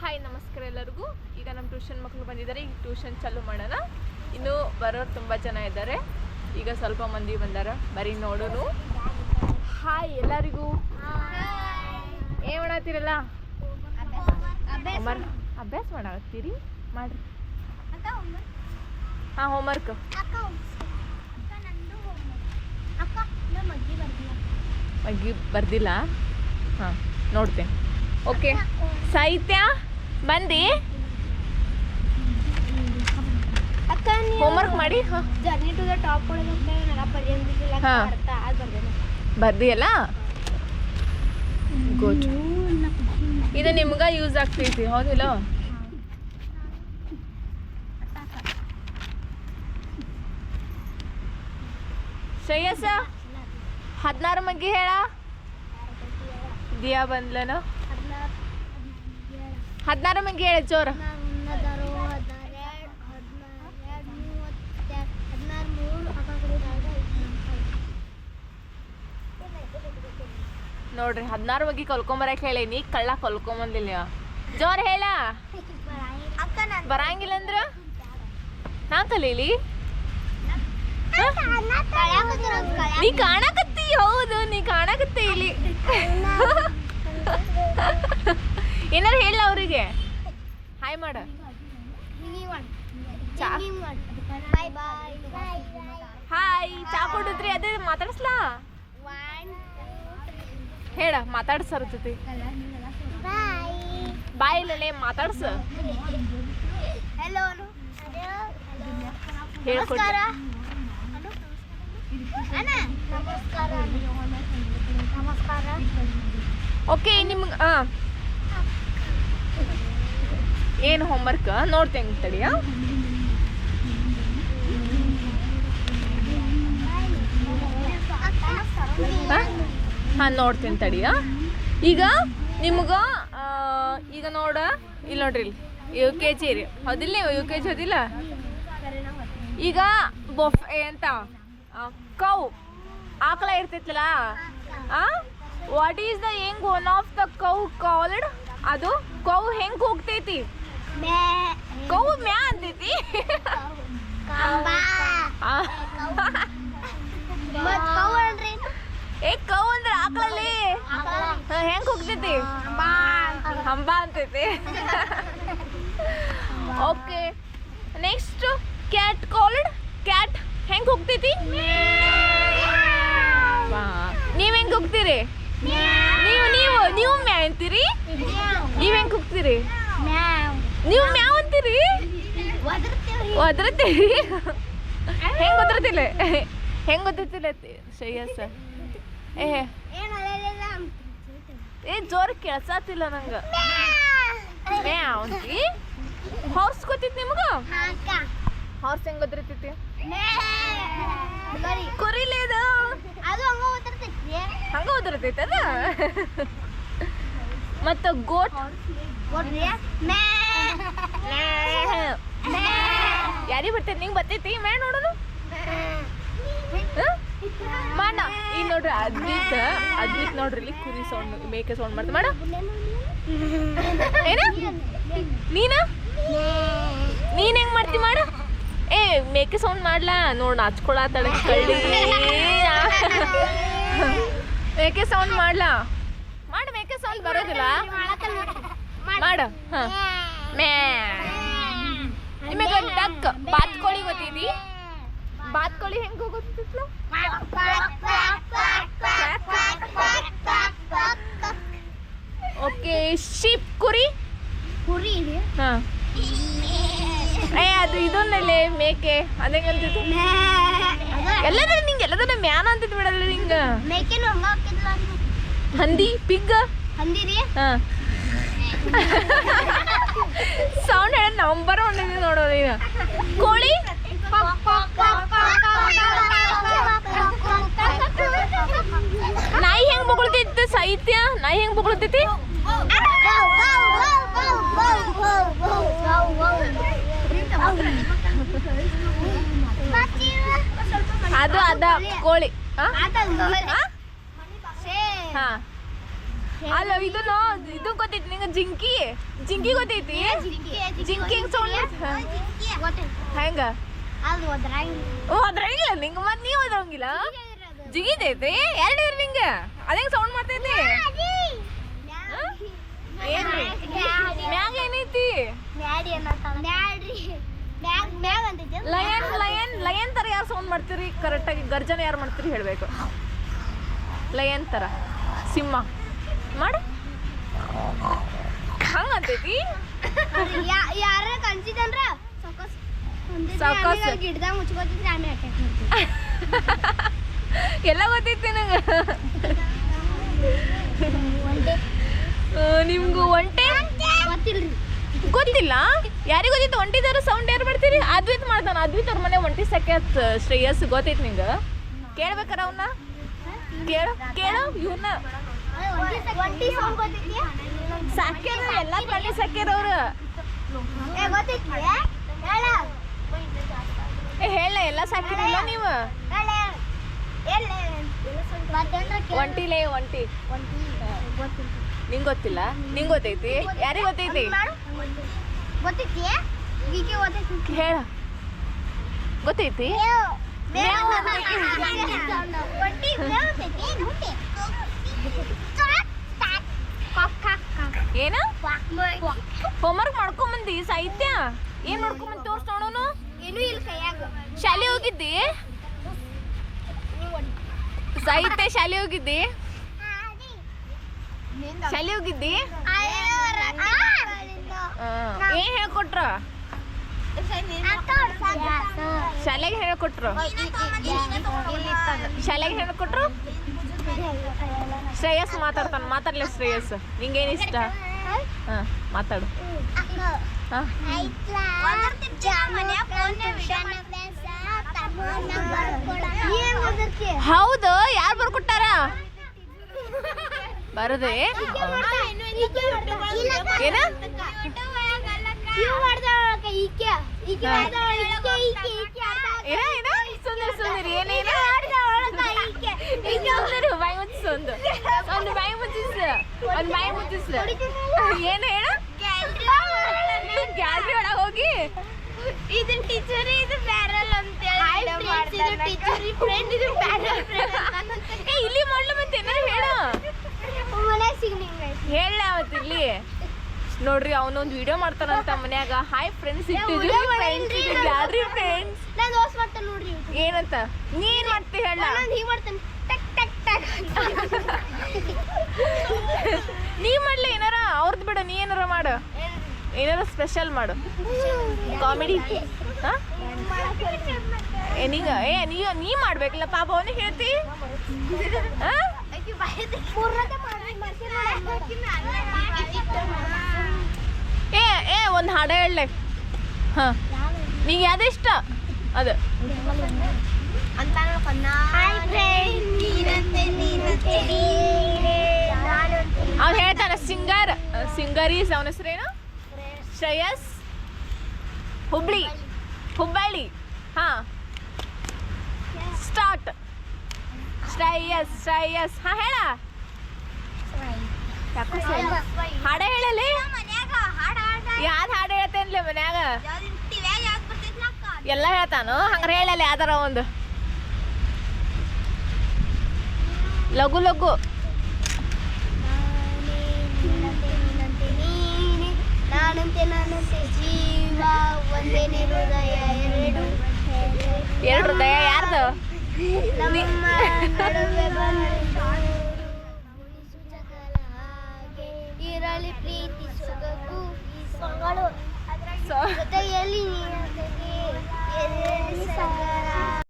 Hi ನಮಸ್ಕಾರ ಎಲ್ಲರಿಗೂ. ಈಗ ನಮ್ಮ ಟ್ಯೂಷನ್ ಮಕ್ಕಳು ಬಂದಿದ್ದಾರೆ. ಈಗ ಟ್ಯೂಷನ್ ಚಾಲೂ ಮಾಡೋಣ. ಇನ್ನು ಬರೋರು ತುಂಬ ಜನ ಇದ್ದಾರೆ. ಈಗ ಸ್ವಲ್ಪ ಮಂದಿ ಬಂದಾರ. ಬರೀ ನೋಡೋನು. ಹಾಯ್ ಎಲ್ಲರಿಗೂ. ಏನು ಮಾಡತ್ತೀರಲ್ಲ? ಅಭ್ಯಾಸ ಮಾಡತ್ತೀರಿ? ಮಾಡ್ರಿ. ಹಾಂ ಹೋಮ್ವರ್ಕ್ ಮಗ್ಗಿ ಬರ್ದಿಲ್ಲ. ಹಾಂ ನೋಡ್ತೇನೆ. ಓಕೆ ಸಾಹಿತ್ಯ? ಬಂದು? ಹೋಮ್ವರ್ಕ್ ಮಾಡಿ ಜರ್ನಿ ಟು ದ ಟಾಪ್ ಒಳಗೆ ಬರ್ದಿಯಲ್ಲ? ಗುಡ್ ಇದು ನಿಮ್ಗ ಯೂಸ್ ಆಗ್ತೈತಿ ಹೌದಿಲ್ಲ ಶ್ರೇಯಸ ಹದಿನಾರು ಮಗ್ಗಿ ಹೇಳ? ದಿಯಾ ಬಂದ್ಲನ? ಹದಿನಾರು ಮಂದಿ ಹೇಳಿ ಜೋರ. ನೋಡ್ರಿ ಹದಿನಾರು ಮಗಿ ಮೂವತ್ತೆರಡು ಹೇಳಿ ನೀ ಹೇಳೀನಿ ಕಳ್ಳ ಕಲ್ಕೊಂಬಂದಿಲ್ಲ ಜೋರ್ ಹೇಳ. ಬರಂಗಿಲ್ಲ ಅಂದ್ರ? ನಾ ಕಲೀಲಿ? ನೀ ಕಾಣಕತ್ತಿ ಹೌದು ನೀ ಕಾಣಕತ್ತಿ ಇಲ್ಲಿ. ಏನಾರು ಹೇಳ ಅವರಿಗೆ? ಹಾಯ್ ಮಾಡ. ಹಾಯ್ ಚಾ ಕೊಡಿದ್ರಿ? ಅದೇ ಮಾತಾಡಿಸ್ಲ? ಹೇಳ ಮಾತಾಡ್ಸ ಜೊತೆ. ಬಾಯ್ ಇಲ್ಲಲೇ ಮಾತಾಡ್ಸ. ಹೇಳ್ಕೊಡ್ತಾರ ನಮಸ್ಕಾರ. ಓಕೆ ನಿಮ್ಗೆ ಹಾಂ ಏನು ಹೋಮ್ವರ್ಕ್ ನೋಡ್ತೇನೆ ತಡಿಯಾ ಹಾಂ? ನೋಡ್ತೀನಿ ತಡಿಯಾ ಈಗ ನಿಮ್ಗೆ ಈಗ ನೋಡ ಇಲ್ಲಿ ನೋಡ್ರಿ ಇಲ್ಲಿ ಯು ಕೆ ಜಿ ರೀ. ಹೌದಿಲ್ಲ ಯು ಕೆ ಜಿ ಹೋದಿಲ್ಲ? ಈಗ ಬೊಫ್ ಆ, ಕೌ ಆಕಳ ಇರ್ತೈತಲ್ಲ? What is the young one of the cow called ಅದು ಕೌ ಹೆಂಗ್ ಹೋಗ್ತೈತಿ ಕೌ ಮ್ಯಾ ಅಂತೈತಿ? ಏ ಕೌ ಅಂದ್ರೆ ಆಕಳಲ್ಲಿ? ಹೆಂಗ್ ಹೋಗ್ತೈತಿ ಹಂಬ ಅಂತೈತಿ. Okay next cat called cat ಹೆಂಗ್ ಹೋಗ್ತೈತಿ. ನೀವ್ ಹೆಂಗ್ ಹೋಗ್ತೀರಿ ನೀವು ಮ್ಯಾ ಅಂತೀರಿ? ನೀವ್ ಹೆಂಗ್ ಹೋಗ್ತೀರಿ ನೀವು ಮ್ಯಾವ್ ಅಂತೀರಿ? ಒದರ್ತೀರಿ? ಹೆಂಗ್ ಒದರ್ತಿಲ್ಲ ಹೆಂಗ್ ಒದರ್ತಿಲ್ಲ ಶ್ರೇಯಸ್ ಏ. ಏ ಜೋರ್ ಕೆಲ್ಸಾತಿಲ್ಲ ನಂಗ. ಮ್ಯಾವ್ ಅಂತಿ? ಹಾರ್ಸ್ ಗೊತ್ತಿತ್ತು ನಿಮ್ಗ? ಹೌಸ್ ಹೆಂಗ್ ಗೊತ್ತಿರ್ತೈತಿ ಕುರಿಲೇದು? ಹಂಗ ಓದಿರ್ತೈತಿ ಅದ ಮತ್ತ ಗೋಟ್ ಯಾರಿಗೆ ಬರ್ತೈತಿ? ನಿಂಗೆ ಬರ್ತೈತಿ? ಮೇ ನೋಡೋದು. ಮಾಡ. ಈಗ ನೋಡ್ರಿ ಅದ್ವಿತ್. ಅದ್ವಿತ್ ನೋಡ್ರಿ ಇಲ್ಲಿ ಕುರಿ ಸೌಂಡ್ ಮೇಕೆ ಸೌಂಡ್ ಮಾಡ್ತ. ಮಾಡ. ಏನ? ನೀನ? ನೀನ್ ಹೆಂಗ್ ಮಾಡ್ತಿ ಮಾಡ. ಏ ಮೇಕೆ ಸೌಂಡ್ ಮಾಡ್ಲಾ? ನೋಡ್ ನಾಚ್ಕೊಳತ್ತಾಳ ಕಳ್ಳಿ. ಮೇಕೆ ಸೌಂಡ್ ಮಾಡ್ಲಾ? ಬರೋದಿಲ್ಲ? ಮಾಡ. ಹಾ. ಮ್ಯಾ. ನಿಮಗೆ ಡಕ್. ಬಾತ್ಕೋಳಿ ಗೊತ್ತಿದ್ದಿ ಬಾತ್ಕೋಳಿ ಹೆಂಗ್ ಹೋಗುತ್ತಿತ್ಲ ಓಕೆ ಶೀಪ್ ಕುರಿ? ಕುರಿ ಹಾ. ಏ ಅದು ಇದೊಂದಲ್ಲೇ ಮೇಕೆ ಅದೇಂಗಂತೈತಿ ಎಲ್ಲದನ್ನ ನಿಂಗೆ ಎಲ್ಲದನ್ನ ಮ್ಯಾನ ಅಂತ ಬಿಡಲ್ಲ ನಿಂಗ. ಮೇಕೆನು ಹಂಗ ಹಂದಿ ಪಿಗ್? ಸೌಂಡ್ ಹೇಳ ನಂಬರ್ ಒನ್ ಇದೆ ನೋಡೋ ನೀನು. ಕೋಳಿ? ನಾಯಿ ಹೆಂಗ್ ಬೊಗಳ್ತೈತಿ ಸಾಹಿತ್ಯ? ನಾಯಿ ಹೆಂಗ್ ಬೊಗಳ್ತೈತಿ? ಅದು ಅದ ಕೋಳಿ. ಹಾ? ಹಾ. ಅಲ್ಲ ಇದನ್ನ ಇದು ಗೊತ್ತೈತಿ ನಿಂಗೆ ಜಿಂಕಿ? ಜಿಂಕಿ ಗೊತ್ತೈತಿ? ಜಿಂಕಿ ಸೌಂಡ್? ಹೆಂಗ? ಹೋದ್ರಂಗಿಲ್ಲ ನಿಂಗೆ ಮತ್ತೆ ನೀವು ಹೋದ್ರಂಗಿಲ್ಲ ಜಿಗಿತೈತಿ ಎರಡು ಇರ್ ನಿಂಗೆ. ಅದೇಂಗ್ ಸೌಂಡ್ ಮಾಡ್ತೈತಿ? ಮ್ಯಾಗ ಏನೈತಿ? ಲಯನ್ ಲಯನ್ ಲಯನ್ ತರ ಯಾರು ಸೌಂಡ್ ಮಾಡ್ತೀರಿ? ಕರೆಕ್ಟಾಗಿ ಗರ್ಜನೆ ಯಾರು ಮಾಡ್ತೀರಿ ಹೇಳಬೇಕು. ಲಯನ್ ತರ. ಸಿಂಹ. ಮಾಡು. ಹಂಗಂತೈತಿ ಯಾರ ಕನ್ಸಿದಂದ್ರ ಸಾವ್ಕಾಸ್. ಗಿಡದಾಗ ಮುಚ್ಕೋತಿದ್ರೆ ಆಮೇಲೆ ಅಟ್ಯಾಕ್ ಮಾಡ್ತೀವಿ ಎಲ್ಲ ಗೊತ್ತೈತಿ ನಂಗೆ. ನಿಮ್ಗೂ ಒಂಟೆ ಗೊತ್ತಿಲ್ರಿ. ಗೊತ್ತಿಲ್ಲ? ಯಾರಿಗೂ ಗೊತ್ತಿತ್ತು? ಒಂಟಿದಾರ ಸೌಂಡ್ ಯಾರು ಮಾಡ್ತೀರಿ? ಅದ್ವಿತ್ ಮಾಡ್ತಾನ. ಅದ್ವಿತ್ ಅವ್ರ ಮನೆ ಒಂಟಿ ಸಕ್ಯಾತ್ ಶ್ರೇಯಸ್ ಗೊತ್ತೈತಿ ನಿಂಗೆ. ಕೇಳ್ಬೇಕಾರ ಅವನ್ನ ಕೇಳು ಕೇಳು ಇವ್ನ ಒಂಟಿ ಸೌಂಡ್ ಗೊತ್ತೈತಿ ಸಾಕ್ಯಾರ ಎಲ್ಲ ಪ್ರಾಣಿ ಸಾಕ್ಯಾರ ಹೇಳ ಎಲ್ಲ ಸಾಕಿರಲ್ಲ ನೀವು ಒಂಟಿಲೇ ಒಂಟಿ ನಿಂಗ್ ಗೊತ್ತಿಲ್ಲ ನಿಂಗ್ ಗೊತ್ತೈತಿ ಯಾರಿಗ್ ಗೊತ್ತೈತಿ ಹೇಳ ಗೊತ್ತೈತಿ ಮೇವ್ ಮೇವ್ ಒಂಟಿ ಮೇವ್ ಅಂತೈತಿ ಗುಂಡಿ ಏನ ಹೋಮ್ವರ್ಕ್ ಮಾಡ್ಕೊಂಬಂದಿ ಸಾಹಿತ್ಯ ಏನ್ ಮಾಡ್ಕೊಂಬಂದ್ ತೋರ್ಸ್ ನೋಡೋನು ಏನು ಇಲ್ಲ ಕೈಯಾಗ ಶಾಲೆ ಹೋಗಿದ್ದಿ ಸಾಹಿತ್ಯ ಶಾಲೆ ಹೋಗಿದ್ದಿ ಶಾಲೆ ಹೋಗಿದ್ದಿ ಏನ್ ಹೇಳ್ಕೊಟ್ರ ಶಾಲೆಗೆ ಹೇಳ್ಕೊಟ್ರು ಶಾಲೆಗೆ ಹೇಳ್ಕೊಟ್ರು ಶ್ರೇಯಸ್ ಮಾತಾಡ್ತಾನೆ, ಮಾತಾಡ್ಲಿ ಶ್ರೇಯಸ್. ನಿಂಗೇನು ಇಷ್ಟ? ಹಾ, ಮಾತಾಡು. ಹೌದು, ಯಾರು ಬರ್ಕೊಟ್ಟಾರ? ಬರದೆ? ಏನ ಏನ? ಸುಂದರ, ಸುಂದರಿ, ಏನೇನ? ಬಾಯಿ ಮುಚ್ಚಿಸು ಒಂದು ಒಂದು ಬಾಯಿ ಮುಚ್ಚಿಸ ಒಂದು ಬಾಯಿ ಮುಚ್ಚಿಸ ಏನು ಹೇಳ ಗ್ಯಾಲರಿ ಒಳಗೆ ಹೋಗಿ ಇದನ್ ಟೀಚರ್ ಇದು ಬ್ಯಾರಲ್ ಅಂತ ಟೀಚರ್ ಫ್ರೆಂಡ್ ಇದು ಬ್ಯಾರಲ್ ಏ ಇಲ್ಲಿ ಮಾಡ್ಲು ಮತ್ತೆ ಏನಾರ ಹೇಳು ಹೇಳ ಅವತ್ತು ಇಲ್ಲಿ ನೋಡ್ರಿ ಅವನೊಂದು ವಿಡಿಯೋ ಮಾಡ್ತಾನಂತ ಮನ್ಯಾಗ ಹಾಯ್ ಫ್ರೆಂಡ್ಸ್ ಇಟ್ಟಿದ್ವಿ video ಫ್ರೆಂಡ್ಸ್ ಯಾರ್ರಿ ಗ್ಯಾಲರಿ ಫ್ರೆಂಡ್ಸ್ ನಾನು ದೋಸ್ ಮಾಡ್ತೇನೆ ನೋಡ್ರಿ ಏನಂತ? ನೀನ್ ಮಾಡ್ತಿ ಹೇಳ ನಾನು ಹೀಗೆ ಮಾಡ್ತೇನೆ ಟಕ್ ಟಕ್ ಟಕ್ ನೀ ಮಾಡ್ಲಿ ಏನಾರ ಅವ್ರದ್ದು ಬಿಡು ನೀ ಏನಾರ ಮಾಡು ಏನಾರ ಸ್ಪೆಷಲ್ ಮಾಡು. ಕಾಮಿಡಿ ಹಾ? ಏ ನೀಗ ಏ ನೀ ನೀ ಮಾಡ್ಬೇಕಲ್ಲ ಪಾಪ ಅವನಿಗೆ ಹೇಳ್ತಿ. ಹಾ? ಏ ಏ ಒಂದು ಹಾಡ ಹೇಳಲೆ. ಹಾ. ನಿಂಗೆ ಯಾವ್ದು ಇಷ್ಟ? ಅದು. ಅಂತ ಅವ್ನು ಹೇಳ್ತಾನೆ ಸಿಂಗರ್ ಸಿಂಗರ್ ಈಸ್ ಅವನ ಹೆಸರೇನು? ಶ್ರೇಯಸ್? ಹುಬ್ಳಿ? ಹುಬ್ಬಳ್ಳಿ? ಹಾ. ಸ್ಟಾರ್ಟ್. ಶ್ರೇಯಸ್ ಶ್ರೇಯಸ್. ಹಾ ಹೇಳ. ಹಾಡ ಹೇಳಲಿ? ಯಾವ್ದು ಹಾಡು ಹೇಳ್ತೇನ್ಲಿ ಮನ್ಯಾಗ? ಎಲ್ಲ ಹೇಳ್ತಾನು? ಹಂಗಾರೆ ಹೇಳಲಿ ಯಾವ್ದಾರ ಒಂದು. ಲಘು ಲಘು. ನಾನಂತೆ ನಾನಂತೆ ಜೀವ ಒಂದೇನೆ ಹೃದಯ ಎರಡು. ಎರಡು ಹೃದಯ ಯಾರ್ದು? ನಮ್ಮ ನಡುವೆ ಬಂದು